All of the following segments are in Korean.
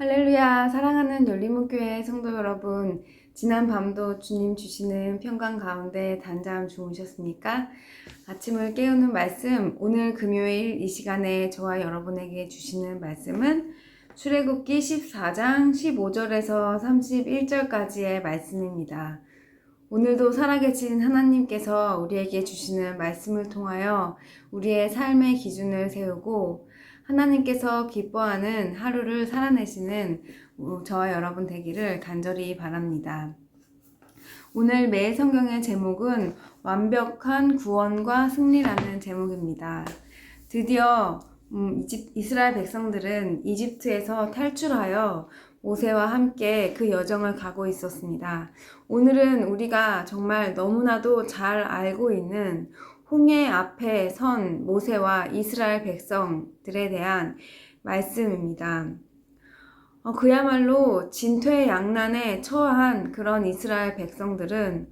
할렐루야, 사랑하는 열리목교회 성도 여러분, 지난 밤도 주님 주시는 평강 가운데 단잠 주무셨습니까? 아침을 깨우는 말씀, 오늘 금요일 이 시간에 저와 여러분에게 주시는 말씀은 출애굽기 14장 15절에서 31절까지의 말씀입니다. 오늘도 살아계신 하나님께서 우리에게 주시는 말씀을 통하여 우리의 삶의 기준을 세우고 하나님께서 기뻐하는 하루를 살아내시는 저와 여러분 되기를 간절히 바랍니다. 오늘 매 성경의 제목은 완벽한 구원과 승리라는 제목입니다. 드디어 음, 이스라엘 백성들은 이집트에서 탈출하여 모세와 함께 그 여정을 가고 있었습니다. 오늘은 우리가 정말 너무나도 잘 알고 있는 홍해 앞에 선 모세와 이스라엘 백성들에 대한 말씀입니다. 어, 그야말로 진퇴양난에 처한 그런 이스라엘 백성들은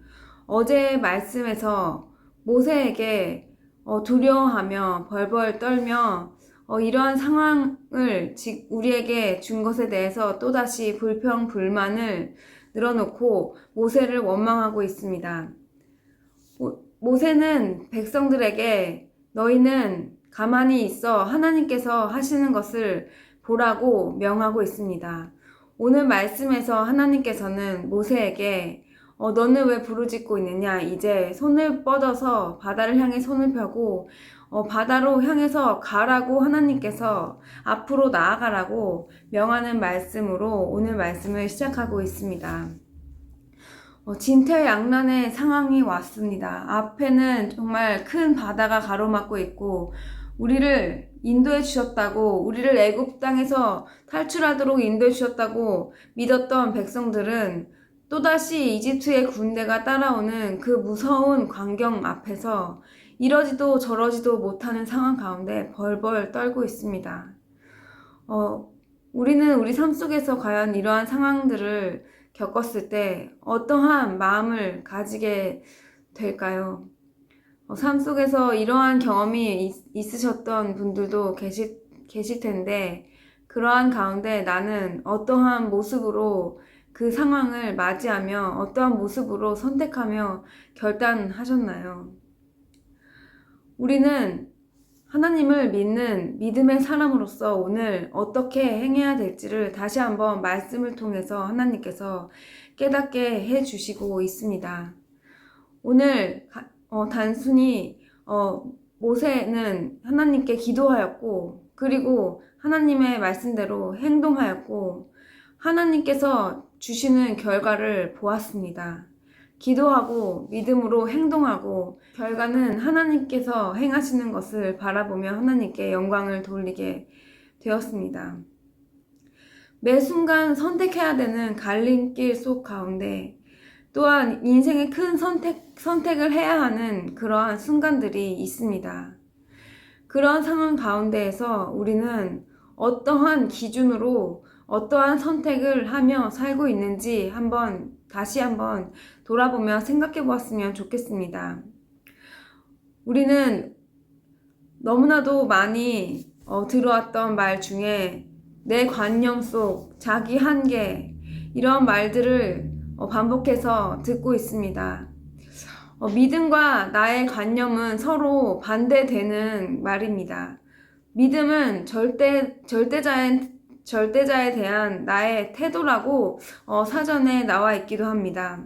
어제 말씀에서 모세에게 어, 두려워하며 벌벌 떨며 어, 이러한 상황을 우리에게 준 것에 대해서 또다시 불평, 불만을 늘어놓고 모세를 원망하고 있습니다. 모세는 백성들에게 너희는 가만히 있어 하나님께서 하시는 것을 보라고 명하고 있습니다. 오늘 말씀에서 하나님께서는 모세에게 어, 너는 왜 부르짖고 있느냐? 이제 손을 뻗어서 바다를 향해 손을 펴고 어, 바다로 향해서 가라고 하나님께서 앞으로 나아가라고 명하는 말씀으로 오늘 말씀을 시작하고 있습니다. 어, 진퇴양난의 상황이 왔습니다. 앞에는 정말 큰 바다가 가로막고 있고 우리를 인도해 주셨다고 우리를 애굽 땅에서 탈출하도록 인도해 주셨다고 믿었던 백성들은 또다시 이집트의 군대가 따라오는 그 무서운 광경 앞에서 이러지도 저러지도 못하는 상황 가운데 벌벌 떨고 있습니다. 어, 우리는 우리 삶 속에서 과연 이러한 상황들을 겪었을 때 어떠한 마음을 가지게 될까요? 어, 삶 속에서 이러한 경험이 있, 있으셨던 분들도 계실, 계실 텐데, 그러한 가운데 나는 어떠한 모습으로 그 상황을 맞이하며 어떠한 모습으로 선택하며 결단하셨나요? 우리는 하나님을 믿는 믿음의 사람으로서 오늘 어떻게 행해야 될지를 다시 한번 말씀을 통해서 하나님께서 깨닫게 해 주시고 있습니다. 오늘 어, 단순히 어, 모세는 하나님께 기도하였고 그리고 하나님의 말씀대로 행동하였고 하나님께서 주시는 결과를 보았습니다. 기도하고 믿음으로 행동하고 결과는 하나님께서 행하시는 것을 바라보며 하나님께 영광을 돌리게 되었습니다. 매 순간 선택해야 되는 갈림길 속 가운데 또한 인생의 큰 선택, 선택을 해야 하는 그러한 순간들이 있습니다. 그러한 상황 가운데에서 우리는 어떠한 기준으로 어떠한 선택을 하며 살고 있는지 한번 다시 한번 돌아보며 생각해 보았으면 좋겠습니다. 우리는 너무나도 많이 어, 들어왔던 말 중에 내 관념 속 자기 한계 이런 말들을 어, 반복해서 듣고 있습니다. 어, 믿음과 나의 관념은 서로 반대되는 말입니다. 믿음은 절대 절대자의 절대자에 대한 나의 태도라고 어, 사전에 나와 있기도 합니다.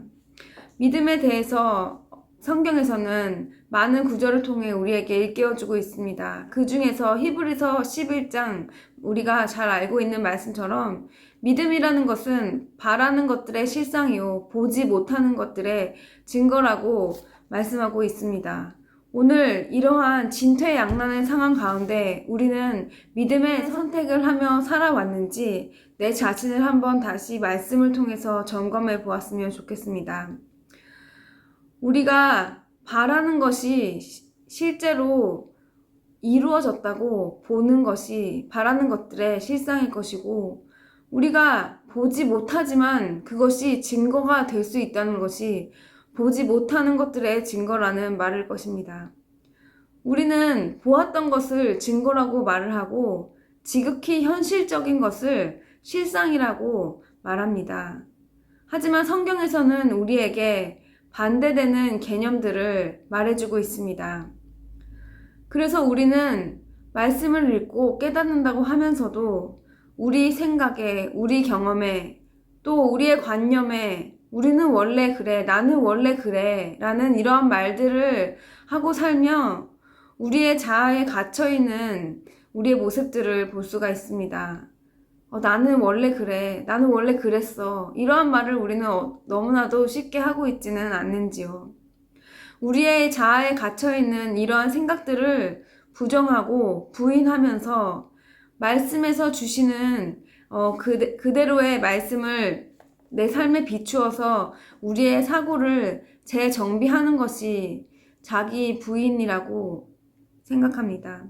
믿음에 대해서 성경에서는 많은 구절을 통해 우리에게 일깨워주고 있습니다. 그 중에서 히브리서 11장 우리가 잘 알고 있는 말씀처럼 믿음이라는 것은 바라는 것들의 실상이요 보지 못하는 것들의 증거라고 말씀하고 있습니다. 오늘 이러한 진퇴양난의 상황 가운데 우리는 믿음의 선택을 하며 살아왔는지 내 자신을 한번 다시 말씀을 통해서 점검해 보았으면 좋겠습니다. 우리가 바라는 것이 실제로 이루어졌다고 보는 것이 바라는 것들의 실상일 것이고 우리가 보지 못하지만 그것이 증거가 될 수 있다는 것이 보지 못하는 것들의 증거라는 말일 것입니다. 우리는 보았던 것을 증거라고 말을 하고 지극히 현실적인 것을 실상이라고 말합니다. 하지만 성경에서는 우리에게 반대되는 개념들을 말해주고 있습니다. 그래서 우리는 말씀을 읽고 깨닫는다고 하면서도 우리 생각에, 우리 경험에, 또 우리의 관념에 우리는 원래 그래, 나는 원래 그래, 라는 이러한 말들을 하고 살며 우리의 자아에 갇혀있는 우리의 모습들을 볼 수가 있습니다. 어, 나는 원래 그래, 나는 원래 그랬어. 이러한 말을 우리는 어, 너무나도 쉽게 하고 있지는 않는지요. 우리의 자아에 갇혀있는 이러한 생각들을 부정하고 부인하면서 말씀에서 주시는 어, 그대, 그대로의 말씀을 내 삶에 비추어서 우리의 사고를 재정비하는 것이 자기 부인이라고 생각합니다.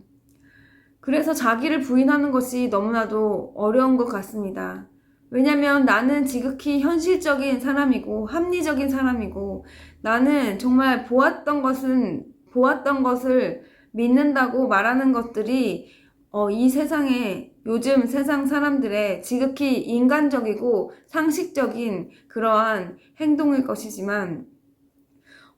그래서 자기를 부인하는 것이 너무나도 어려운 것 같습니다. 왜냐면 나는 지극히 현실적인 사람이고 합리적인 사람이고 나는 정말 보았던 것은 보았던 것을 믿는다고 말하는 것들이 어, 이 세상에 요즘 세상 사람들의 지극히 인간적이고 상식적인 그러한 행동일 것이지만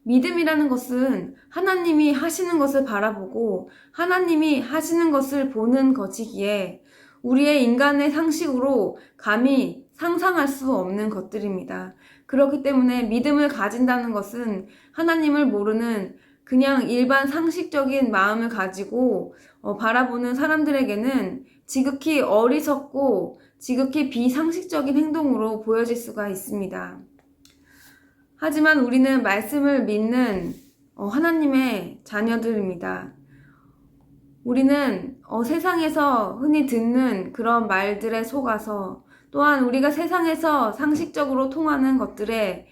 믿음이라는 것은 하나님이 하시는 것을 바라보고 하나님이 하시는 것을 보는 것이기에 우리의 인간의 상식으로 감히 상상할 수 없는 것들입니다. 그렇기 때문에 믿음을 가진다는 것은 하나님을 모르는 그냥 일반 상식적인 마음을 가지고 어, 바라보는 사람들에게는 지극히 어리석고 지극히 비상식적인 행동으로 보여질 수가 있습니다. 하지만 우리는 말씀을 믿는 어, 하나님의 자녀들입니다. 우리는 어, 세상에서 흔히 듣는 그런 말들에 속아서 또한 우리가 세상에서 상식적으로 통하는 것들에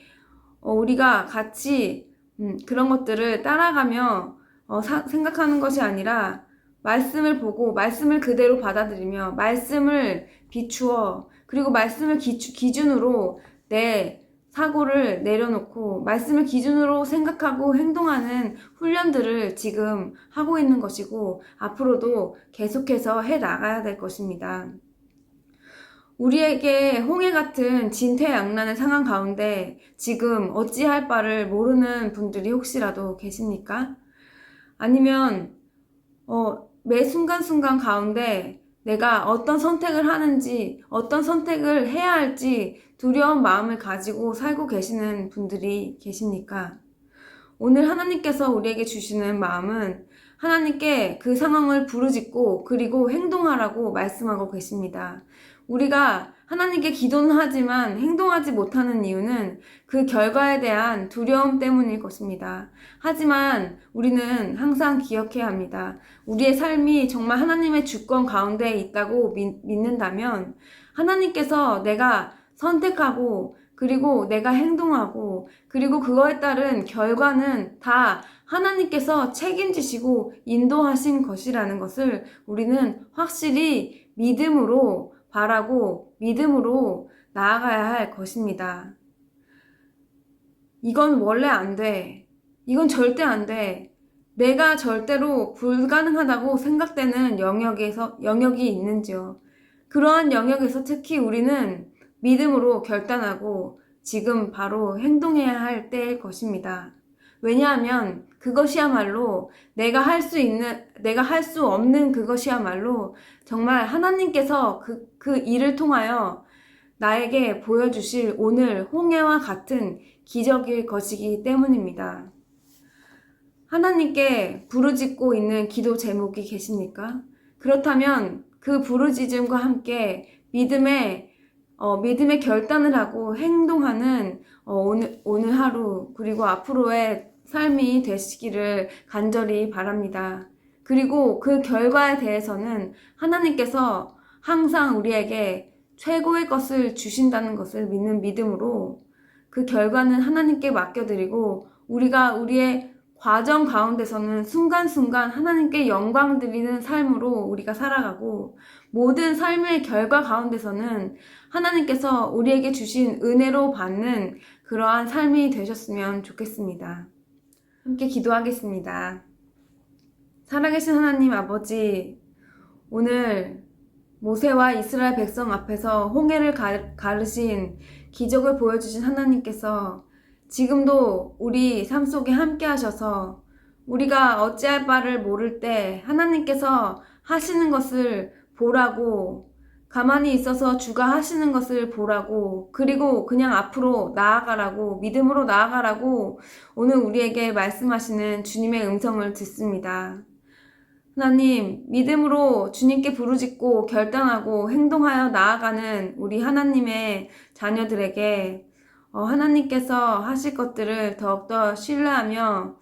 어, 우리가 같이 음, 그런 것들을 따라가며 어, 사, 생각하는 것이 아니라 말씀을 보고 말씀을 그대로 받아들이며 말씀을 비추어 그리고 말씀을 기주, 기준으로 내 사고를 내려놓고 말씀을 기준으로 생각하고 행동하는 훈련들을 지금 하고 있는 것이고 앞으로도 계속해서 해 나가야 될 것입니다. 우리에게 홍해 같은 진퇴양난의 상황 가운데 지금 어찌할 바를 모르는 분들이 혹시라도 계십니까? 아니면 어, 매 순간순간 가운데 내가 어떤 선택을 하는지, 어떤 선택을 해야 할지 두려운 마음을 가지고 살고 계시는 분들이 계십니까? 오늘 하나님께서 우리에게 주시는 마음은 하나님께 그 상황을 부르짖고 그리고 행동하라고 말씀하고 계십니다. 우리가 하나님께 기도는 하지만 행동하지 못하는 이유는 그 결과에 대한 두려움 때문일 것입니다. 하지만 우리는 항상 기억해야 합니다. 우리의 삶이 정말 하나님의 주권 가운데 있다고 믿, 믿는다면 하나님께서 내가 선택하고 그리고 내가 행동하고 그리고 그거에 따른 결과는 다 하나님께서 책임지시고 인도하신 것이라는 것을 우리는 확실히 믿음으로 바라고 믿음으로 나아가야 할 것입니다. 이건 원래 안 돼. 이건 절대 안 돼. 내가 절대로 불가능하다고 생각되는 영역에서, 영역이 있는지요. 그러한 영역에서 특히 우리는 믿음으로 결단하고 지금 바로 행동해야 할 때일 것입니다. 왜냐하면 그것이야말로 내가 할 수 있는, 내가 할 수 없는 그것이야말로 정말 하나님께서 그, 그 일을 통하여 나에게 보여주실 오늘 홍해와 같은 기적일 것이기 때문입니다. 하나님께 부르짖고 있는 기도 제목이 계십니까? 그렇다면 그 부르짖음과 함께 믿음의 어, 믿음의 결단을 하고 행동하는 어, 오늘, 오늘 하루 그리고 앞으로의 삶이 되시기를 간절히 바랍니다. 그리고 그 결과에 대해서는 하나님께서 항상 우리에게 최고의 것을 주신다는 것을 믿는 믿음으로 그 결과는 하나님께 맡겨드리고 우리가 우리의 과정 가운데서는 순간순간 하나님께 영광 드리는 삶으로 우리가 살아가고 모든 삶의 결과 가운데서는 하나님께서 우리에게 주신 은혜로 받는 그러한 삶이 되셨으면 좋겠습니다. 함께 기도하겠습니다. 살아계신 하나님 아버지, 오늘 모세와 이스라엘 백성 앞에서 홍해를 가- 가르신 기적을 보여주신 하나님께서 지금도 우리 삶 속에 함께 하셔서 우리가 어찌할 바를 모를 때 하나님께서 하시는 것을 보라고 가만히 있어서 주가 하시는 것을 보라고 그리고 그냥 앞으로 나아가라고 믿음으로 나아가라고 오늘 우리에게 말씀하시는 주님의 음성을 듣습니다. 하나님, 믿음으로 주님께 부르짖고 결단하고 행동하여 나아가는 우리 하나님의 자녀들에게 어, 하나님께서 하실 것들을 더욱더 신뢰하며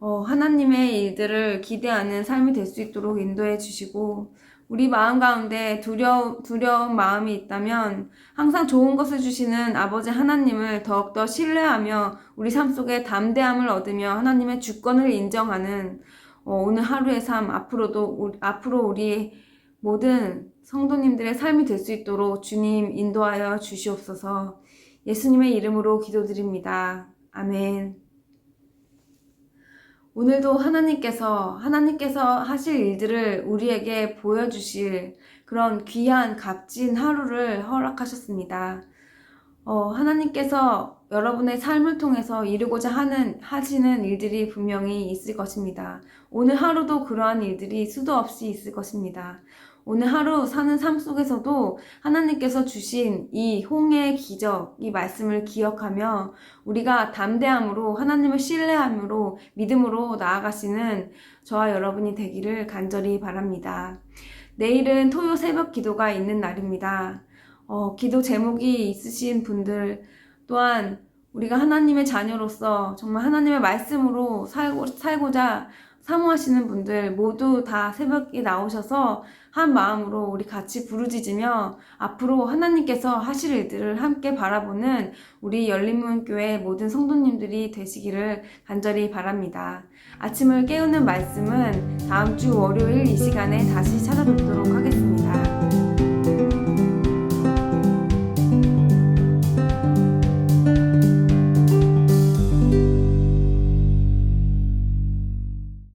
어, 하나님의 일들을 기대하는 삶이 될 수 있도록 인도해 주시고 우리 마음 가운데 두려, 두려운 마음이 있다면 항상 좋은 것을 주시는 아버지 하나님을 더욱더 신뢰하며 우리 삶 속에 담대함을 얻으며 하나님의 주권을 인정하는 어, 오늘 하루의 삶 앞으로도 앞으로 우리 모든 성도님들의 삶이 될 수 있도록 주님 인도하여 주시옵소서. 예수님의 이름으로 기도드립니다. 아멘. 오늘도 하나님께서 하나님께서 하실 일들을 우리에게 보여주실 그런 귀한 값진 하루를 허락하셨습니다. 어, 하나님께서 여러분의 삶을 통해서 이루고자 하는 하시는 일들이 분명히 있을 것입니다. 오늘 하루도 그러한 일들이 수도 없이 있을 것입니다. 오늘 하루 사는 삶 속에서도 하나님께서 주신 이 홍해의 기적, 이 말씀을 기억하며 우리가 담대함으로 하나님을 신뢰함으로 믿음으로 나아가시는 저와 여러분이 되기를 간절히 바랍니다. 내일은 토요 새벽 기도가 있는 날입니다. 어, 기도 제목이 있으신 분들 또한 우리가 하나님의 자녀로서 정말 하나님의 말씀으로 살고, 살고자 사모하시는 분들 모두 다 새벽에 나오셔서 한 마음으로 우리 같이 부르짖으며 앞으로 하나님께서 하실 일들을 함께 바라보는 우리 열린문교회 모든 성도님들이 되시기를 간절히 바랍니다. 아침을 깨우는 말씀은 다음 주 월요일 이 시간에 다시 찾아뵙겠습니다.